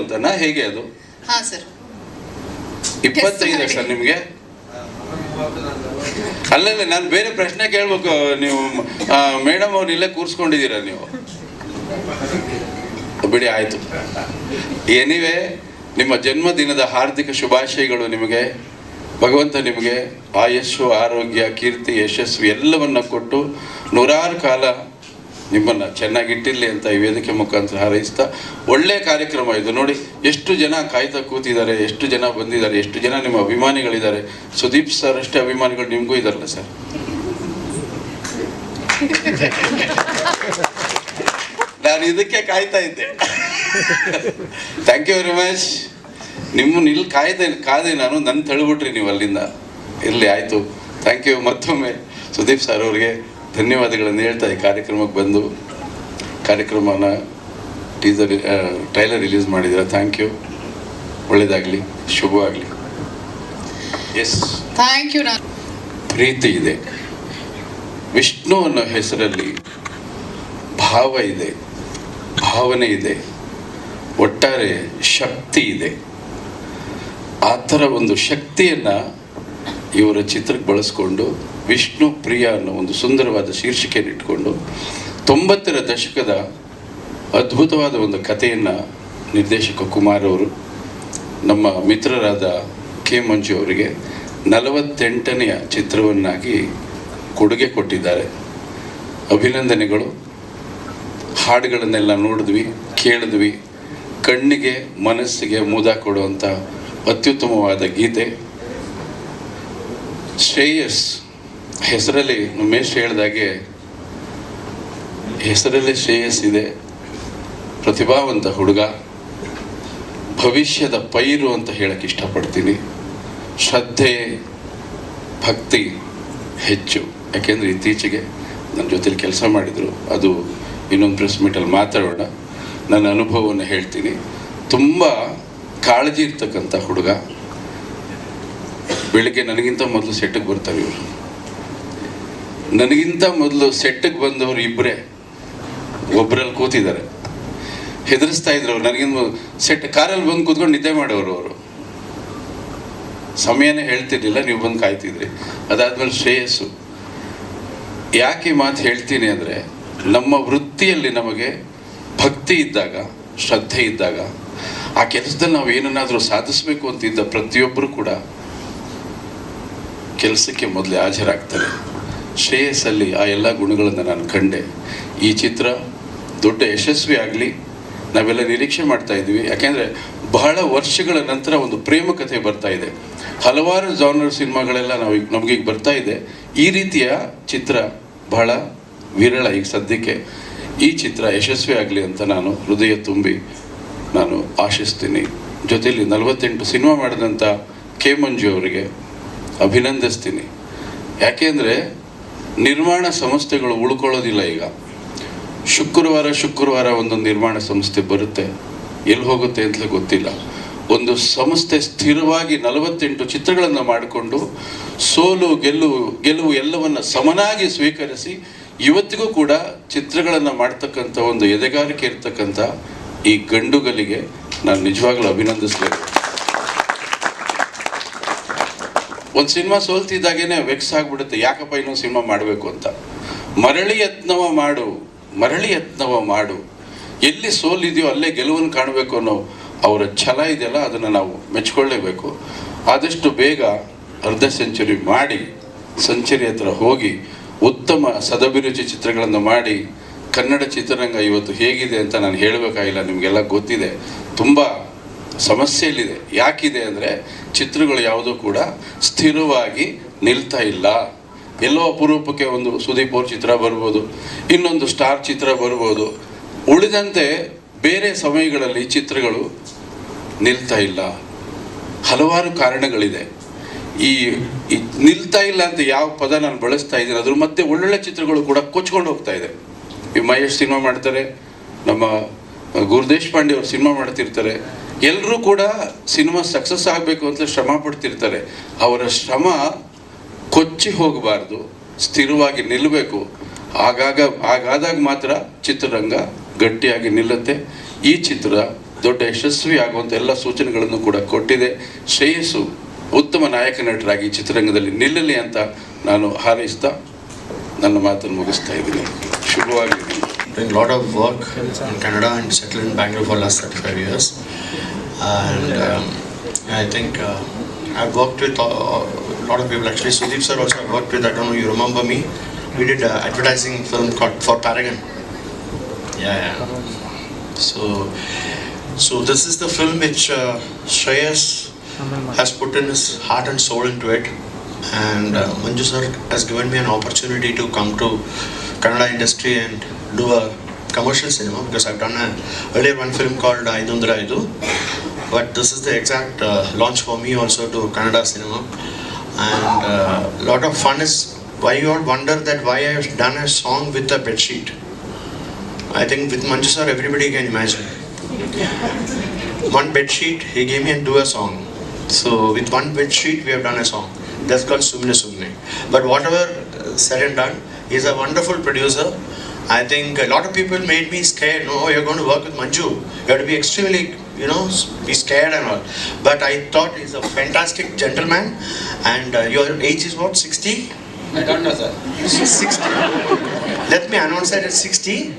ಅಂತನಾ? ಹೇಗೆ ಅದು? ಹಾ ಸರ್. ಇಪ್ಪತ್ತೈದು. ಸರ್ ನಿಮಗೆ? ಅಲ್ಲಲ್ಲ ನಾನು ಬೇರೆ ಪ್ರಶ್ನೆ ಕೇಳ್ಬೇಕು. ನೀವು ಮೇಡಮ್ ಅವ್ರು ಇಲ್ಲೇ ಕೂರಿಸ್ಕೊಂಡಿದ್ದೀರಾ ನೀವು? ಬಿಡಿ ಆಯ್ತು. ಎನಿವೆ ನಿಮ್ಮ ಜನ್ಮದಿನದ ಹಾರ್ದಿಕ ಶುಭಾಶಯಗಳು ನಿಮಗೆ. ಭಗವಂತ ನಿಮಗೆ ಆಯಸ್ಸು ಆರೋಗ್ಯ ಕೀರ್ತಿ ಯಶಸ್ಸು ಎಲ್ಲವನ್ನ ಕೊಟ್ಟು ನೂರಾರು ಕಾಲ ನಿಮ್ಮನ್ನ ಚೆನ್ನಾಗಿಟ್ಟಿರ್ಲಿ ಅಂತ ಈ ವೇದಿಕೆ ಮುಖಾಂತರ ಹಾರೈಸ್ತಾ ಒಳ್ಳೆ ಕಾರ್ಯಕ್ರಮ ಇದು. ನೋಡಿ, ಎಷ್ಟು ಜನ ಕಾಯ್ತಾ ಕೂತಿದ್ದಾರೆ, ಎಷ್ಟು ಜನ ಬಂದಿದ್ದಾರೆ, ಎಷ್ಟು ಜನ ನಿಮ್ಮ ಅಭಿಮಾನಿಗಳಿದ್ದಾರೆ. ಸುದೀಪ್ ಸರ್ ಅಷ್ಟೇ ಅಭಿಮಾನಿಗಳು, ನಿಮಗೂ ಇದಾರಲ್ಲ ಸರ್ ನಾನು ಇದಕ್ಕೆ ಕಾಯ್ತಾ ಇದ್ದೆ. ಥ್ಯಾಂಕ್ ಯು ವೆರಿ ಮಚ್ ನಿಮ್ಮನ್ನ ಇಲ್ಲಿ ಕಾಯ್ದೆ, ಕಾದೆ ನಾನು ನನ್ನ ತಳ್ಬಿಟ್ರಿ ನೀವು ಅಲ್ಲಿಂದ. ಇರಲಿ, ಆಯಿತು. ಥ್ಯಾಂಕ್ ಯು ಮತ್ತೊಮ್ಮೆ. ಸುದೀಪ್ ಸರ್ ಅವರಿಗೆ ಧನ್ಯವಾದಗಳನ್ನು ಹೇಳ್ತಾ ಈ ಕಾರ್ಯಕ್ರಮಕ್ಕೆ ಬಂದು ಕಾರ್ಯಕ್ರಮನ ಟೀಸರ್ ಟ್ರೈಲರ್ ರಿಲೀಸ್ ಮಾಡಿದ್ದೀರ. ಥ್ಯಾಂಕ್ ಯು ಒಳ್ಳೆಯದಾಗಲಿ ಶುಭವಾಗಲಿ. ಎಸ್ ಥ್ಯಾಂಕ್ ಯು ಪ್ರೀತಿ ಇದೆ. ವಿಷ್ಣು ಅನ್ನೋ ಹೆಸರಲ್ಲಿ ಭಾವ ಇದೆ. ಭಾವನೆ ಇದೆ. ಒಟ್ಟಾರೆ ಶಕ್ತಿ ಇದೆ. ಆ ಥರ ಒಂದು ಶಕ್ತಿಯನ್ನು ಇವರ ಚಿತ್ರಕ್ಕೆ ಬಳಸ್ಕೊಂಡು ವಿಷ್ಣು ಪ್ರಿಯ ಅನ್ನೋ ಒಂದು ಸುಂದರವಾದ ಶೀರ್ಷಿಕೆಯನ್ನು ಇಟ್ಕೊಂಡು ತೊಂಬತ್ತರ ದಶಕದ ಅದ್ಭುತವಾದ ಒಂದು ಕಥೆಯನ್ನು ನಿರ್ದೇಶಕ ಕುಮಾರ್ ಅವರು, ನಮ್ಮ ಮಿತ್ರರಾದ ಕೆ ಮಂಜು ಅವರಿಗೆ ನಲವತ್ತೆಂಟನೆಯ ಚಿತ್ರವನ್ನಾಗಿ ಕೊಡುಗೆ ಕೊಟ್ಟಿದ್ದಾರೆ. ಅಭಿನಂದನೆಗಳು. ಹಾಡುಗಳನ್ನೆಲ್ಲ ನೋಡಿದ್ವಿ, ಕೇಳಿದ್ವಿ. ಕಣ್ಣಿಗೆ, ಮನಸ್ಸಿಗೆ ಮುದ ಕೊಡುವಂಥ ಅತ್ಯುತ್ತಮವಾದ ಗೀತೆ. ಶ್ರೇಯಸ್ ಹೆಸರಲ್ಲಿ ಉಮೇಶ್ ಹೇಳ್ದಾಗೆ ಹೆಸರಲ್ಲಿ ಶ್ರೇಯಸ್ ಇದೆ. ಪ್ರತಿಭಾವಂತ ಹುಡುಗ. ಭವಿಷ್ಯದ ಪೈರು ಅಂತ ಹೇಳಕ್ಕೆ ಇಷ್ಟಪಡ್ತೀನಿ. ಶ್ರದ್ಧೆ, ಭಕ್ತಿ ಹೆಚ್ಚು. ಯಾಕೆಂದರೆ ಇತ್ತೀಚೆಗೆ ನನ್ನ ಜೊತೆಲಿ ಕೆಲಸ ಮಾಡಿದರು. ಅದು ಇನ್ನೊಂದು ಪ್ರೆಸ್ ಮೀಟಲ್ಲಿ ಮಾತಾಡೋಣ. ನನ್ನ ಅನುಭವವನ್ನು ಹೇಳ್ತೀನಿ. ತುಂಬ ಕಾಳಜಿ ಇರ್ತಕ್ಕಂಥ ಹುಡುಗ. ಬೆಳಿಗ್ಗೆ ನನಗಿಂತ ಮೊದಲು ಸೆಟ್ಟಿಗೆ ಬರ್ತಾರೆ ಇವರು. ನನಗಿಂತ ಮೊದಲು ಸೆಟ್ಟಿಗೆ ಬಂದವರು ಇಬ್ಬರೇ ಒಬ್ಬರಲ್ಲಿ ಕೂತಿದ್ದಾರೆ. ಹೆದರಿಸ್ತಾ ಇದ್ರು ಅವ್ರು. ನನಗಿಂತ ಸೆಟ್ ಕಾರಲ್ಲಿ ಬಂದು ಕೂತ್ಕೊಂಡು ನಿದ್ದೆ ಮಾಡೋರು ಅವರು. ಸಮಯನೇ ಹೇಳ್ತಿರ್ಲಿಲ್ಲ, ನೀವು ಬಂದು ಕಾಯ್ತಿದ್ರಿ. ಅದಾದ್ಮೇಲೆ ಶ್ರೇಯಸ್ಸು. ಯಾಕೆ ಮಾತು ಹೇಳ್ತೀನಿ ಅಂದರೆ, ನಮ್ಮ ವೃತ್ತಿಯಲ್ಲಿ ನಮಗೆ ಭಕ್ತಿ ಇದ್ದಾಗ, ಶ್ರದ್ಧೆ ಇದ್ದಾಗ, ಆ ಕೆಲಸದಲ್ಲಿ ನಾವು ಏನನ್ನಾದರೂ ಸಾಧಿಸಬೇಕು ಅಂತಿದ್ದ ಪ್ರತಿಯೊಬ್ಬರು ಕೂಡ ಕೆಲಸಕ್ಕೆ ಮೊದಲೇ ಹಾಜರಾಗ್ತಾರೆ. ಶ್ರೇಯಸ್ಸಲ್ಲಿ ಆ ಎಲ್ಲ ಗುಣಗಳನ್ನು ನಾನು ಕಂಡೆ. ಈ ಚಿತ್ರ ದೊಡ್ಡ ಯಶಸ್ವಿ ಆಗಲಿ, ನಾವೆಲ್ಲ ನಿರೀಕ್ಷೆ ಮಾಡ್ತಾ ಇದ್ವಿ ಯಾಕೆಂದರೆ ಬಹಳ ವರ್ಷಗಳ ನಂತರ ಒಂದು ಪ್ರೇಮ ಕಥೆ ಬರ್ತಾ ಇದೆ. ಹಲವಾರು ಜಾನರ್ ಸಿನಿಮಾಗಳೆಲ್ಲ ನಾವು ನಮಗೀಗ ಬರ್ತಾ ಇದೆ. ಈ ರೀತಿಯ ಚಿತ್ರ ಬಹಳ ವಿರಳ ಈಗ ಸದ್ಯಕ್ಕೆ. ಈ ಚಿತ್ರ ಯಶಸ್ವಿ ಆಗಲಿ ಅಂತ ನಾನು ಹೃದಯ ತುಂಬಿ ನಾನು ಆಶಿಸ್ತೀನಿ. ಜೊತೆಯಲ್ಲಿ ನಲವತ್ತೆಂಟು ಸಿನಿಮಾ ಮಾಡಿದಂಥ ಕೆ ಮಂಜು ಅವರಿಗೆ ಅಭಿನಂದಿಸ್ತೀನಿ. ಯಾಕೆಂದರೆ ನಿರ್ಮಾಣ ಸಂಸ್ಥೆಗಳು ಉಳ್ಕೊಳ್ಳೋದಿಲ್ಲ ಈಗ. ಶುಕ್ರವಾರ ಶುಕ್ರವಾರ ಒಂದು ನಿರ್ಮಾಣ ಸಂಸ್ಥೆ ಬರುತ್ತೆ. ಎಲ್ಲಿ ಹೋಗುತ್ತೆ ಅಂತಲೇ ಗೊತ್ತಿಲ್ಲ. ಒಂದು ಸಂಸ್ಥೆ ಸ್ಥಿರವಾಗಿ ನಲವತ್ತೆಂಟು ಚಿತ್ರಗಳನ್ನು ಮಾಡಿಕೊಂಡು ಸೋಲು ಗೆಲುವು ಗೆಲುವು ಎಲ್ಲವನ್ನು ಸಮನಾಗಿ ಸ್ವೀಕರಿಸಿ ಇವತ್ತಿಗೂ ಕೂಡ ಚಿತ್ರಗಳನ್ನು ಮಾಡ್ತಕ್ಕಂಥ ಒಂದು ಎದೆಗಾರಿಕೆ ಇರ್ತಕ್ಕಂಥ ಈ ಗಂಡುಗಲಿಗೆ ನಾನು ನಿಜವಾಗ್ಲೂ ಅಭಿನಂದಿಸ್ಬೇಕು. ಒಂದು ಸಿನಿಮಾ ಸೋಲ್ತಿದ್ದಾಗೇನೆ ವೆಕ್ಸ್ ಆಗ್ಬಿಡುತ್ತೆ. ಯಾಕಪ್ಪ ಇನ್ನೊಂದು ಸಿನಿಮಾ ಮಾಡಬೇಕು ಅಂತ? ಮರಳಿ ಯತ್ನವ ಮಾಡು. ಮರಳಿ ಯತ್ನವ ಮಾಡು. ಎಲ್ಲಿ ಸೋಲಿದೆಯೋ ಅಲ್ಲೇ ಗೆಲುವನ್ನು ಕಾಣಬೇಕು ಅನ್ನೋ ಅವರ ಛಲ ಇದೆಯಲ್ಲ, ಅದನ್ನು ನಾವು ಮೆಚ್ಕೊಳ್ಳೇಬೇಕು. ಆದಷ್ಟು ಬೇಗ ಅರ್ಧ ಸೆಂಚುರಿ ಮಾಡಿ, ಸೆಂಚುರಿ ಹತ್ರ ಹೋಗಿ, ಉತ್ತಮ ಸದಭಿರುಚಿ ಚಿತ್ರಗಳನ್ನು ಮಾಡಿ, ಕನ್ನಡ ಚಿತ್ರರಂಗ ಇವತ್ತು ಹೇಗಿದೆ ಅಂತ ನಾನು ಹೇಳಬೇಕಾಗಿಲ್ಲ ನಿಮಗೆಲ್ಲ ಗೊತ್ತಿದೆ. ತುಂಬ ಸಮಸ್ಯೆಯಲ್ಲಿದೆ. ಯಾಕಿದೆ ಅಂದರೆ ಚಿತ್ರಗಳು ಯಾವುದೂ ಕೂಡ ಸ್ಥಿರವಾಗಿ ನಿಲ್ತಾ ಇಲ್ಲ. ಎಲ್ಲೋ ಅಪರೂಪಕ್ಕೆ ಒಂದು ಸುದೀಪ್ ಅವ್ರ ಚಿತ್ರ ಬರ್ಬೋದು, ಇನ್ನೊಂದು ಸ್ಟಾರ್ ಚಿತ್ರ ಬರ್ಬೋದು. ಉಳಿದಂತೆ ಬೇರೆ ಸಮಯಗಳಲ್ಲಿ ಚಿತ್ರಗಳು ನಿಲ್ತಾ ಇಲ್ಲ. ಹಲವಾರು ಕಾರಣಗಳಿದೆ. ಈ ನಿಲ್ತಾ ಇಲ್ಲ ಅಂತ ಯಾವ ಪದ ನಾನು ಬಳಸ್ತಾ ಇದ್ದೀನಿ, ಅದ್ರ ಮತ್ತೆ ಒಳ್ಳೊಳ್ಳೆ ಚಿತ್ರಗಳು ಕೂಡ ಕೊಚ್ಕೊಂಡು ಹೋಗ್ತಾ ಇದೆ. ಈ ಮಹೇಶ್ ಸಿನಿಮಾ ಮಾಡ್ತಾರೆ, ನಮ್ಮ ಗುರುದೇಶ್ ಪಾಂಡೆ ಅವರು ಸಿನಿಮಾ ಮಾಡ್ತಿರ್ತಾರೆ ಎಲ್ಲರೂ ಕೂಡ ಸಿನಿಮಾ ಸಕ್ಸಸ್ ಆಗಬೇಕು ಅಂತ ಶ್ರಮ ಪಡ್ತಿರ್ತಾರೆ. ಅವರ ಶ್ರಮ ಕೊಚ್ಚಿ ಹೋಗಬಾರ್ದು, ಸ್ಥಿರವಾಗಿ ನಿಲ್ಲಬೇಕು ಆಗಾಗ, ಆಗಾದಾಗ ಮಾತ್ರ ಚಿತ್ರರಂಗ ಗಟ್ಟಿಯಾಗಿ ನಿಲ್ಲುತ್ತೆ. ಈ ಚಿತ್ರ ದೊಡ್ಡ ಯಶಸ್ವಿ ಆಗುವಂಥ ಎಲ್ಲ ಸೂಚನೆಗಳನ್ನು ಕೂಡ ಕೊಟ್ಟಿದೆ. ಶ್ರೇಯಸ್ಸು ಉತ್ತಮ ನಾಯಕ ನಟರಾಗಿ ಚಿತ್ರರಂಗದಲ್ಲಿ ನಿಲ್ಲಲಿ ಅಂತ ನಾನು ಹಾರೈಸ್ತಾ ನನ್ನ ಮಾತನ್ನು ಮುಗಿಸ್ತಾ ಇದ್ದೀನಿ. ಶುಭವಾಗಿ doing a lot of work in Canada and settled in Bangalore for last 35 years. And um, I think uh, I've worked with a lot of people. Actually, Sudeep sir also I worked with. I don't know you remember me. We did an advertising film called for Paragon. Yeah, yeah. So, so this is the film which uh, Shreyas has put in his heart and soul into it. And uh, Manju sir has given me an opportunity to come to Kannada industry and do a commercial cinema because I've done a earlier one film called Aidundra Aidu. But this is the exact uh, launch for me also to Kannada cinema. And a uh, lot of fun is why you all wonder that why I've done a song with a bedsheet. I think with Manju sir everybody can imagine. One bedsheet, he gave me and do a song. So with one bedsheet, we have done a song. That's called Sumne Sumne. But whatever uh, said and done, he's a wonderful producer. I think a lot of people made me scared. No, you're going to work with Manju. You have to be extremely, you know, be scared and all. But I thought he's a fantastic gentleman. And uh, your age is what, 60? I don't know, sir. 60. Let me announce that at 60.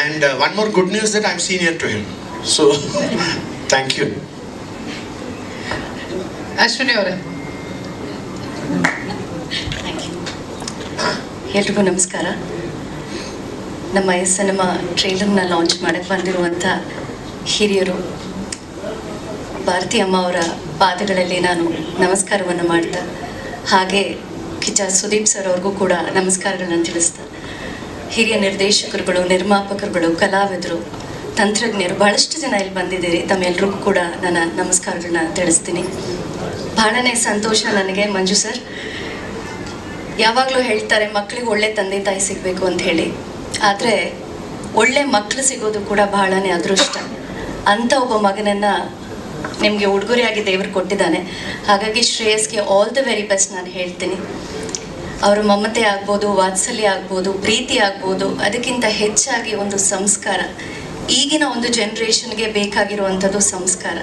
And uh, one more good news that I'm senior to him. So, thank you. Ashwini ಅವರೇ ಎಲ್ರಿಗೂ ನಮಸ್ಕಾರ ನಮ್ಮ ಈ cinema ಟ್ರೇಲರ್ನ launch ಮಾಡಕ್ಕೆ ಬಂದಿರುವಂಥ ಹಿರಿಯರು, ಭಾರತಿ ಅವರ ಪಾದಗಳಲ್ಲಿ ನಾನು ನಮಸ್ಕಾರವನ್ನು ಮಾಡ್ತಾ, ಹಾಗೆ ಕಿಚ ಸುದೀಪ್ ಸರ್ ಅವ್ರಿಗೂ ಕೂಡ ನಮಸ್ಕಾರಗಳನ್ನು ತಿಳಿಸ್ತಾ. ಹಿರಿಯ ನಿರ್ದೇಶಕರುಗಳು, ನಿರ್ಮಾಪಕರುಗಳು, ಕಲಾವಿದರು, ತಂತ್ರಜ್ಞರು, ಬಹಳಷ್ಟು ಜನ ಇಲ್ಲಿ ಬಂದಿದ್ದೀರಿ. ತಮ್ಮೆಲ್ಲರಿಗೂ ಕೂಡ ನನ್ನ ನಮಸ್ಕಾರಗಳನ್ನ ತಿಳಿಸ್ತೀನಿ. ಬಹಳನೇ ಸಂತೋಷ ನನಗೆ ಮಂಜು ಸರ್. ಯಾವಾಗಲೂ ಹೇಳ್ತಾರೆ, ಮಕ್ಕಳಿಗೆ ಒಳ್ಳೆ ತಂದೆ ತಾಯಿ ಸಿಗಬೇಕು ಅಂತ ಹೇಳಿ. ಆದರೆ ಒಳ್ಳೆ ಮಕ್ಕಳು ಸಿಗೋದು ಕೂಡ ಬಹಳನೇ ಅದೃಷ್ಟ. ಅಂಥ ಒಬ್ಬ ಮಗನನ್ನ ನಿಮಗೆ ಉಡುಗೊರೆಯಾಗಿ ದೇವರು ಕೊಟ್ಟಿದ್ದಾನೆ. ಹಾಗಾಗಿ ಶ್ರೇಯಸ್ಗೆ ಆಲ್ ದ ವೆರಿ ಬೆಸ್ಟ್ ನಾನು ಹೇಳ್ತೀನಿ. ಅವರ ಮಮತೆ ಆಗ್ಬೋದು, ವಾತ್ಸಲ್ಯ ಆಗ್ಬೋದು, ಪ್ರೀತಿ ಆಗ್ಬೋದು, ಅದಕ್ಕಿಂತ ಹೆಚ್ಚಾಗಿ ಒಂದು ಸಂಸ್ಕಾರ. ಈಗಿನ ಒಂದು ಜನ್ರೇಷನ್ಗೆ ಬೇಕಾಗಿರುವಂಥದ್ದು ಸಂಸ್ಕಾರ.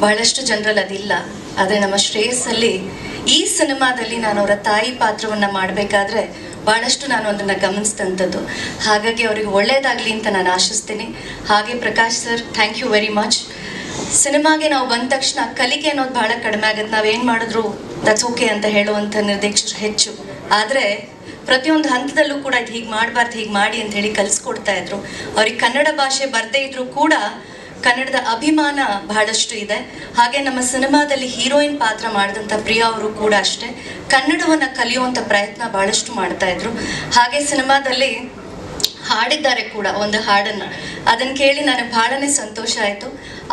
ಬಹಳಷ್ಟು ಜನರಲ್ಲಿ ಅದಿಲ್ಲ. ಆದರೆ ನಮ್ಮ ಶ್ರೇಯಸ್ಸಲ್ಲಿ ಈ ಸಿನಿಮಾದಲ್ಲಿ ನಾನು ಅವರ ತಾಯಿ ಪಾತ್ರವನ್ನು ಮಾಡಬೇಕಾದ್ರೆ ಭಾಳಷ್ಟು ನಾನು ಅದನ್ನು ಗಮನಿಸಿದಂಥದ್ದು. ಹಾಗಾಗಿ ಅವರಿಗೆ ಒಳ್ಳೆಯದಾಗಲಿ ಅಂತ ನಾನು ಆಶಿಸ್ತೀನಿ. ಹಾಗೆ Prakash sir thank you very much ಸಿನಿಮಾಗೆ ನಾವು ಬಂದ ತಕ್ಷಣ ಕಲಿಕೆ ಅನ್ನೋದು ಬಹಳ ಕಡಿಮೆ ಆಗುತ್ತೆ. ನಾವೇನು ಮಾಡಿದ್ರು ದಟ್ಸ್ ಓಕೆ ಅಂತ ಹೇಳುವಂಥ ನಿರ್ದೇಶಕರು ಹೆಚ್ಚು. ಆದರೆ ಪ್ರತಿಯೊಂದು ಹಂತದಲ್ಲೂ ಕೂಡ ಇದು ಹೀಗೆ ಮಾಡಬಾರ್ದು, ಹೀಗೆ ಮಾಡಿ ಅಂತ ಹೇಳಿ ಕಲಿಸ್ಕೊಡ್ತಾ ಇದ್ರು. ಅವ್ರಿಗೆ ಕನ್ನಡ ಭಾಷೆ ಬರದೇ ಇದ್ರೂ ಕೂಡ ಕನ್ನಡದ ಅಭಿಮಾನ ಬಹಳಷ್ಟು ಇದೆ. ಹಾಗೆ ನಮ್ಮ ಸಿನಿಮಾದಲ್ಲಿ ಹೀರೋಯಿನ್ ಪಾತ್ರ ಮಾಡಿದಂಥ ಪ್ರಿಯಾ ಅವರು ಕೂಡ ಅಷ್ಟೇ. ಕನ್ನಡವನ್ನು ಕಲಿಯುವಂಥ ಪ್ರಯತ್ನ ಬಹಳಷ್ಟು ಮಾಡ್ತಾ ಇದ್ರು. ಹಾಗೆ ಸಿನಿಮಾದಲ್ಲಿ ಹಾಡಿದ್ದಾರೆ ಕೂಡ ಒಂದು ಹಾಡನ್ನು. ಅದನ್ನು ಕೇಳಿ ನನಗೆ ಬಹಳನೇ ಸಂತೋಷ ಆಯಿತು.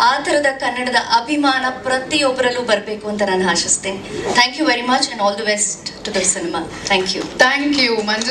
ಆ ಥರದ ಕನ್ನಡದ ಅಭಿಮಾನ ಪ್ರತಿಯೊಬ್ಬರಲ್ಲೂ ಬರಬೇಕು ಅಂತ ನಾನು ಆಶಿಸ್ತೇನೆ. Thank you very much and all the best to the cinema thank you thank you Manju